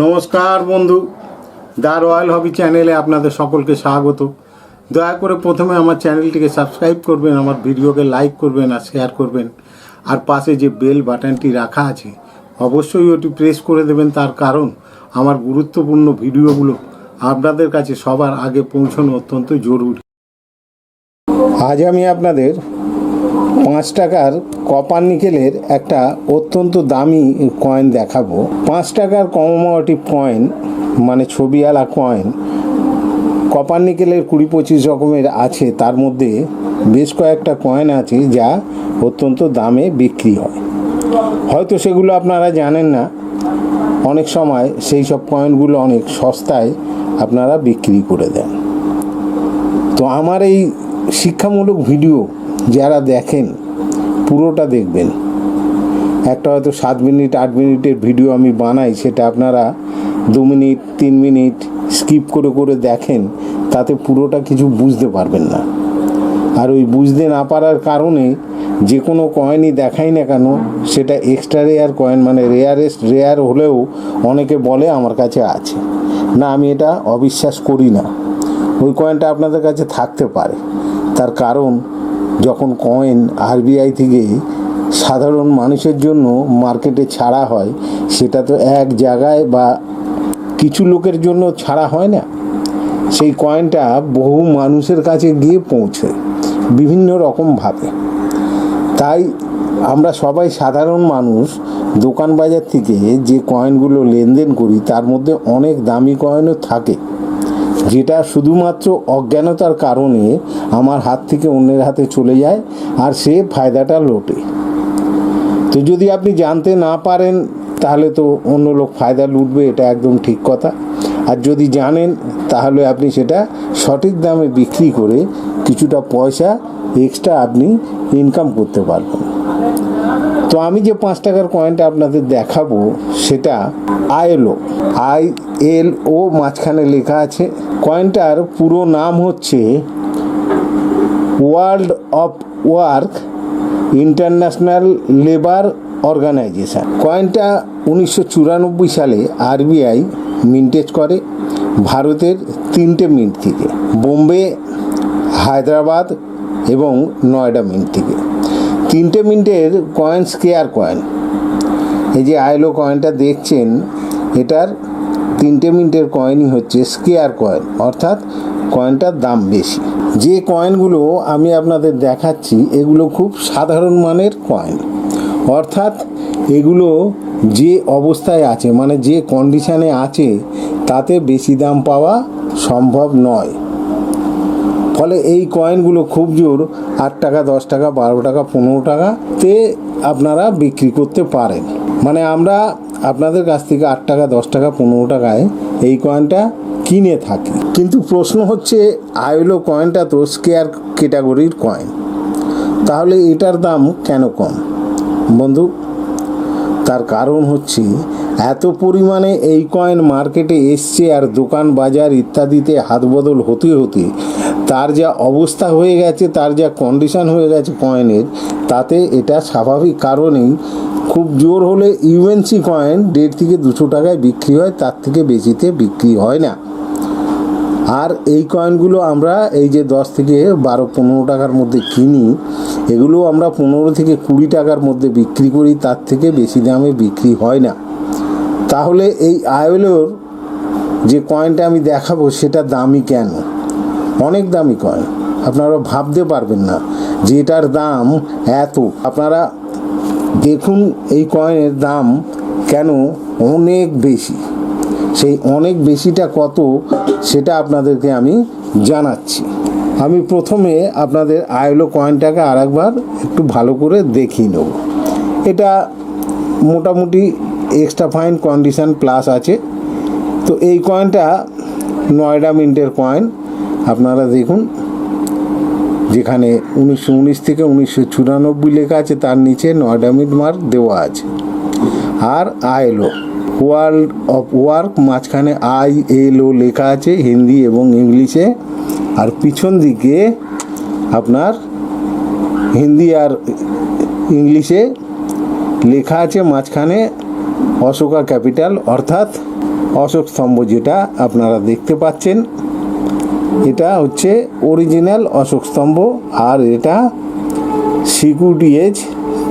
নমস্কার বন্ধু, the royal হবি চ্যানেলে আপনাদের সকলকে স্বাগত। দয়া করে প্রথমে আমার চ্যানেলটিকে সাবস্ক্রাইব করবেন, আমার ভিডিওকে লাইক করবেন আর শেয়ার করবেন। আর পাশে যে বেল বাটনটি রাখা আছে, অবশ্যই ওটি প্রেস করে দেবেন। তার কারণ, আমার গুরুত্বপূর্ণ ভিডিওগুলো আপনাদের কাছে সবার আগে পৌঁছানো অত্যন্ত জরুরি। আজ আমি আপনাদের পাঁচ টাকার কপার নিকেলের একটা অত্যন্ত দামি কয়েন দেখাবো। পাঁচ টাকার কমোমোটিভ কয়েন মানে ছবিওয়ালা কয়েন কপার নিকেলের কুড়ি পঁচিশ রকমের আছে। তার মধ্যে বেশ কয়েকটা কয়েন আছে যা অত্যন্ত দামে বিক্রি হয়। হয়তো সেগুলো আপনারা জানেন না। অনেক সময় সেই সব কয়েনগুলো অনেক সস্তায় আপনারা বিক্রি করে দেন। তো আমার এই শিক্ষামূলক ভিডিও যারা দেখেন, পুরোটা দেখবেন। একটা হয়তো সাত মিনিট, আট মিনিটের ভিডিও আমি বানাই, সেটা আপনারা দু মিনিট, তিন মিনিট স্কিপ করে করে দেখেন, তাতে পুরোটা কিছু বুঝতে পারবেন না। আর ওই বুঝতে না পারার কারণে যে কোনো কয়েনই দেখাই না কেন, সেটা এক্সট্রা রেয়ার কয়েন মানে রেয়ারেস্ট রেয়ার হলেও অনেকে বলে আমার কাছে আছে। না, আমি এটা অবিশ্বাস করি না। ওই কয়েনটা আপনাদের কাছে থাকতে পারে। তার কারণ যখন কয়েন আরবিআই থেকে সাধারণ মানুষের জন্য মার্কেটে ছাড়া হয়, সেটা তো এক জায়গায় বা কিছু লোকের জন্য ছাড়া হয় না। সেই কয়েনটা বহু মানুষের কাছে গিয়ে পৌঁছে, বিভিন্ন রকমভাবে তাই আমরা সবাই সাধারণ মানুষ, দোকান বাজার থেকে যে কয়েনগুলো লেনদেন করি, তার মধ্যে অনেক দামি কয়েনও থাকে। যেটা শুধুমাত্র অজ্ঞানতার কারণে আমার হাত থেকে অন্যের হাতে চলে যায় আর সে ফায়দাটা লোটে। তো যদি আপনি জানতে না পারেন, তাহলে তো অন্য লোক ফায়দা লুটবে, এটা একদম ঠিক কথা। আর যদি জানেন, তাহলে আপনি সেটা সঠিক দামে বিক্রি করে কিছুটা পয়সা এক্সট্রা আপনি ইনকাম করতে পারবেন। তো আমি যে পাঁচ টাকার কয়েনটা আপনাদের দেখাবো, সেটা আইএলও আই এল ও মাঝখানে লেখা আছে। কয়েনটার পুরো নাম হচ্ছে world of work International Labour Organization কয়েনটা উনিশশো চুরানব্বই সালে আরবিআই মিন্টেজ করে ভারতের তিনটে মিন্ট থেকে, বোম্বে, হায়দ্রাবাদ এবং নয়ডা মিন্ট থেকে। তিনটে মিনিটের কয়েন স্কেয়ার কয়েন এই যে আইলো কয়েনটা দেখছেন, এটার তিনটে মিনিটের কয়েনই হচ্ছে স্কেয়ার কয়েন অর্থাৎ কয়েনটার দাম বেশি। যে কয়েনগুলো আমি আপনাদের দেখাচ্ছি, এগুলো খুব সাধারণ মানের কয়েন অর্থাৎ এগুলো যে অবস্থায় আছে মানে যে কন্ডিশানে আছে, তাতে বেশি দাম পাওয়া সম্ভব নয়। ফলে এই কয়েনগুলো খুব জোর, আট টাকা, দশ টাকা, বারো টাকা, পনেরো টাকাতে আপনারা বিক্রি করতে পারেন। মানে আমরা আপনাদের কাছ থেকে আট টাকা, দশ টাকা, পনেরো টাকায় এই কয়েনটা কিনে থাকি। কিন্তু প্রশ্ন হচ্ছে আইলো কয়েনটা তো স্কেয়ার ক্যাটাগরির কয়েন তাহলে এটার দাম কেন কম? বন্ধু, তার কারণ হচ্ছে, এত পরিমাণে এই কয়েন মার্কেটে এসছে আর দোকান, বাজার ইত্যাদিতে হাত বদল হতে হতে তার যা অবস্থা হয়ে গেছে, তার যা কন্ডিশন হয়ে গেছে কয়েনের তাতে এটা স্বাভাবিক কারণেই খুব জোর হলে ইউএনসি কয়েন দেড় থেকে দুশো টাকায় বিক্রি হয়, তার থেকে বেশিতে বিক্রি হয় না। আর এই কয়েনগুলো আমরা এই যে দশ থেকে বারো, পনেরো টাকার মধ্যে কিনি এগুলো আমরা পনেরো থেকে কুড়ি টাকার মধ্যে বিক্রি করি, তার থেকে বেশি দামে বিক্রি হয় না। তাহলে এই আয়োলোর যে কয়েনটা আমি দেখাবো, সেটা দামি কেন? অনেক দামি কয়েন আপনারা ভাবতে পারবেন না যে এটার দাম এত। আপনারা দেখুন এই কয়েনের দাম কেন অনেক বেশি। সেই অনেক বেশিটা কত সেটা আপনাদেরকে আমি জানাচ্ছি। আমি প্রথমে আপনাদের আয়লো কয়েনটাকে আর একবার একটু ভালো করে দেখিয়ে নেব। এটা মোটামুটি এক্সট্রা ফাইন কন্ডিশন প্লাস আছে। তো এই কয়েনটা নয়ডা মিন্টের কয়েন। আপনারা দেখুন, যেখানে উনিশশো উনিশ থেকে উনিশশো চুরানব্বই লেখা আছে, তার নিচে নয়ডা মিন্ট মার্ক দেওয়া আছে। আর আইএলও, ওয়ার্ল্ড অফ ওয়ার্ক, মাঝখানে আই এল ও লেখা আছে, হিন্দি এবং ইংলিশে। আর পিছন দিকে আপনার হিন্দি আর ইংলিশে লেখা আছে, মাঝখানে অশোকা ক্যাপিটাল, অর্থাৎ অশোক স্তম্ভ যেটা আপনারা দেখতে পাচ্ছেন। এটা হচ্ছে অরিজিনাল অশোক স্তম্ভ আর এটা সিকিউরিটি এজ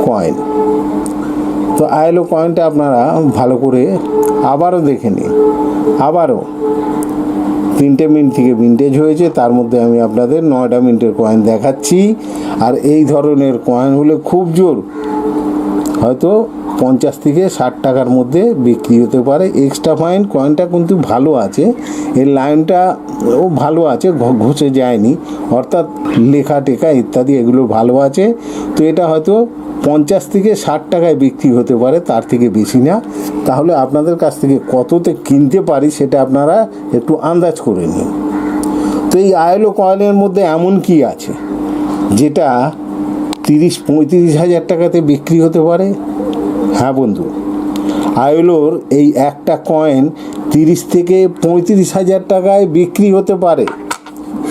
কয়েন তো আইলো কয়েনটা আপনারা ভালো করে আবারও দেখে নিন। আবারও তিনটে মিনিট থেকে ভিন্টেজ হয়েছে, তার মধ্যে আমি আপনাদের নয়টা মিনিটের কয়েন দেখাচ্ছি। আর এই ধরনের কয়েন হলে খুব জোর হয়তো পঞ্চাশ থেকে ষাট টাকার মধ্যে বিক্রি হতে পারে। এক্সট্রা ফাইন কয়েনটা কিন্তু ভালো আছে। এর লাইনটা ও ভালো আছে ঘষে যায়নি। অর্থাৎ লেখা টেখা ইত্যাদি এগুলো ভালো আছে। তো এটা হয়তো পঞ্চাশ থেকে ষাট টাকায় বিক্রি হতে পারে, তার থেকে বেশি না। তাহলে আপনাদের কাছ থেকে কততে কিনতে পারি সেটা আপনারা একটু আন্দাজ করে নিন। তো এই আয়েলো কয়েনের মধ্যে এমন কি আছে? যেটা তিরিশ, পঁয়ত্রিশ হাজার টাকাতে বিক্রি হতে পারে। হ্যাঁ বন্ধু, আয়োলোর এই একটা কয়েন তিরিশ থেকে পঁয়ত্রিশ হাজার টাকায় বিক্রি হতে পারে।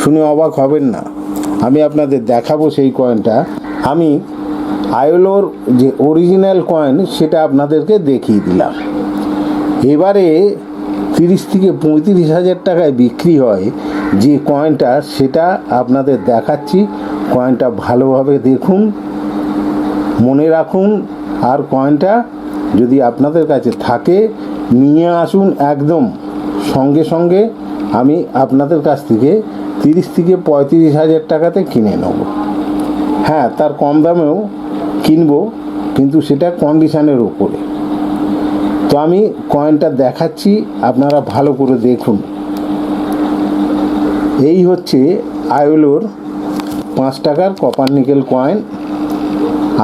শুনে অবাক হবেন না। আমি আপনাদের দেখাবো সেই কয়েনটা আমি আয়োলোর যে অরিজিনাল কয়েন সেটা আপনাদেরকে দেখিয়ে দিলাম। এবারে তিরিশ থেকে পঁয়ত্রিশ হাজার টাকায় বিক্রি হয় যে কয়েনটা সেটা আপনাদের দেখাচ্ছি। কয়েনটা ভালোভাবে দেখুন, মনে রাখুন, আর কয়েনটা যদি আপনাদের কাছে থাকে, নিয়ে আসুন একদম। সঙ্গে সঙ্গে আমি আপনাদের কাছ থেকে তিরিশ থেকে পঁয়ত্রিশ হাজার টাকাতে কিনে নেব। হ্যাঁ তার কম দামেও কিনবো, কিন্তু সেটা কন্ডিশনের উপরে। তো আমি কয়েনটা দেখাচ্ছি, আপনারা ভালো করে দেখুন। এই হচ্ছে আয়োলোর পাঁচ টাকার কপার নিকেল কয়েন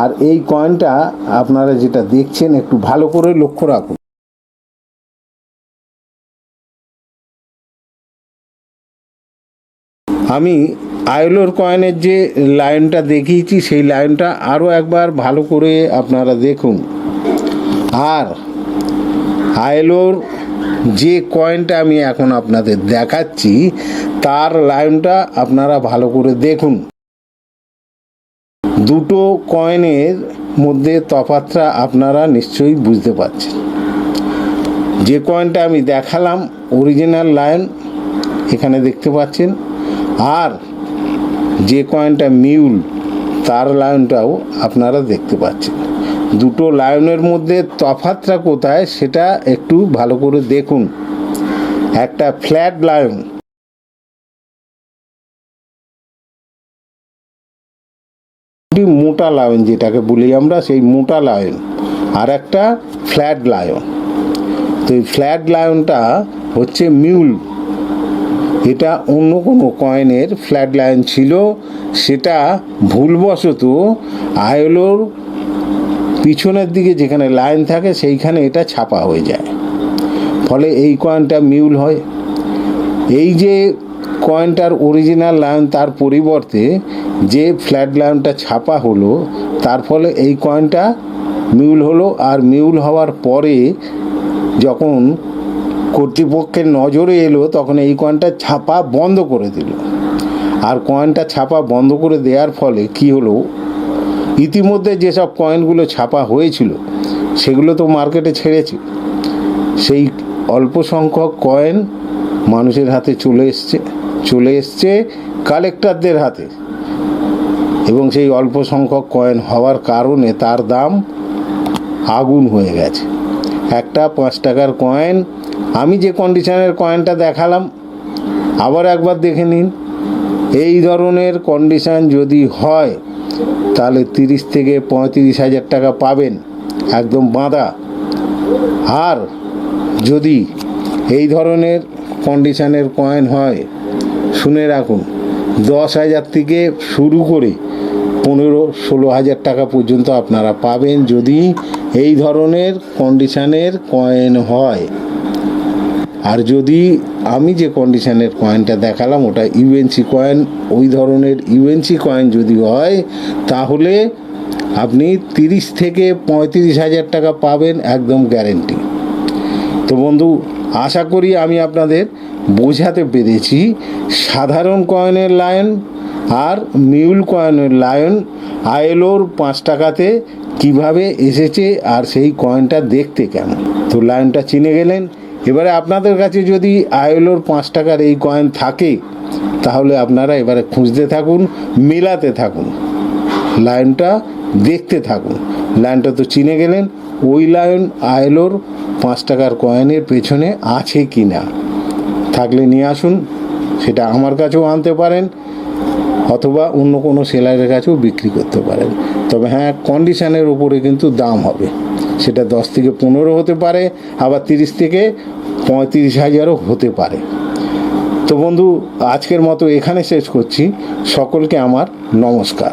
আর এই কয়েনটা আপনারা যেটা দেখছেন, একটু ভালো করে লক্ষ্য রাখুন। আমি আয়োলোর কয়েনের যে লাইনটা দেখিয়েছি, সেই লাইনটা আরও একবার ভালো করে আপনারা দেখুন। আর আয়েলোর যে কয়েনটা আমি এখন আপনাদের দেখাচ্ছি, তার লাইনটা আপনারা ভালো করে দেখুন। দুটো কয়েনের মধ্যে তফাতটা আপনারা নিশ্চয়ই বুঝতে পারছেন। যে কয়েনটা আমি দেখালাম অরিজিনাল লাইন এখানে দেখতে পাচ্ছেন। আর যে কয়েনটা মিউল তার লাইনটাও আপনারা দেখতে পাচ্ছেন। দুটো লায়নের মধ্যে তফাতটা কোথায় সেটা একটু ভালো করে দেখুন। একটা ফ্ল্যাট লাইন মোটা লায়ন যেটাকে বলি আমরা, সেই মোটা লায়ন আর একটা ফ্ল্যাট লায়ন। তো এই ফ্ল্যাট লায়নটা হচ্ছে মিউল। এটা অন্য কোনো কয়েনের ফ্ল্যাট লাইন ছিল, সেটা ভুলবশত আয়োলোর পিছনের দিকে যেখানে লাইন থাকে সেইখানে এটা ছাপা হয়ে যায়। ফলে এই কয়েনটা মিউল হয়। এই যে কয়েনটার অরিজিনাল লাইন তার পরিবর্তে যে ফ্ল্যাট লাইনটা ছাপা হলো, তার ফলে এই কয়েনটা মিউল হলো আর মিউল হওয়ার পরে যখন কর্তৃপক্ষের নজরে এলো, তখন এই কয়েনটা ছাপা বন্ধ করে দিল। আর কয়েনটা ছাপা বন্ধ করে দেওয়ার ফলে কি হলো ইতিমধ্যে যেসব কয়েনগুলো ছাপা হয়েছিল, সেগুলো তো মার্কেটে ছেড়েছে। সেই অল্প সংখ্যক কয়েন মানুষের হাতে চলে এসছে চলে এসছে কালেক্টরদের হাতে। এবং সেই অল্প সংখ্যক কয়েন হওয়ার কারণে তার দাম আগুন হয়ে গেছে। একটা পাঁচ টাকার কয়েন আমি যে কন্ডিশনের কয়েনটা দেখালাম, আবার একবার দেখে নিন। এই ধরনের কন্ডিশন যদি হয় তাহলে তিরিশ থেকে পঁয়ত্রিশ হাজার টাকা পাবেন। একদম বাঁধা। আর যদি এই ধরনের কন্ডিশনের কয়েন হয়, শুনে রাখুন, দশ হাজার থেকে শুরু করে পনেরো ষোলো হাজার টাকা পর্যন্ত আপনারা পাবেন যদি এই ধরনের কন্ডিশনের কয়েন হয়। আর যদি আমি যে কন্ডিশনের কয়েনটা দেখালাম, ওটা ইউএনসি কয়েন ওই ধরনের ইউএনসি কয়েন যদি হয়, তাহলে আপনি তিরিশ থেকে পঁয়ত্রিশ হাজার টাকা পাবেন একদম গ্যারেন্টি তো বন্ধু, আশা করি আমি আপনাদের বোঝাতে পেরেছি, সাধারণ কয়েনের লায়ন আর মিউল কয়েনের লায়ন আয়েলোর পাঁচ টাকাতে কীভাবে এসেছে আর সেই কয়েনটা দেখতে কেমন। তো লাইনটা চিনে গেলেন এবারে আপনাদের কাছে যদি আয়লোর পাঁচ টাকার এই কয়েন থাকে, তাহলে আপনারা এবারে খুঁজতে থাকুন, মেলাতে থাকুন। লাইনটা দেখতে থাকুন। লাইনটা তো চিনে গেলেন, ওই লাইন আয়লোর পাঁচ টাকার কয়েনের পেছনে আছে কি না থাকলে নিয়ে আসুন, সেটা আমার কাছেও আনতে পারেন, অথবা অন্য কোনো সেলারের কাছেও বিক্রি করতে পারেন। তবে হ্যাঁ কন্ডিশনের উপরে কিন্তু দাম হবে। সেটা দশ থেকে পনেরো হতে পারে, আবার তিরিশ থেকে পঁয়ত্রিশ হাজারও হতে পারে। তো বন্ধু, আজকের মতো এখানে শেষ করছি। সকলকে আমার নমস্কার।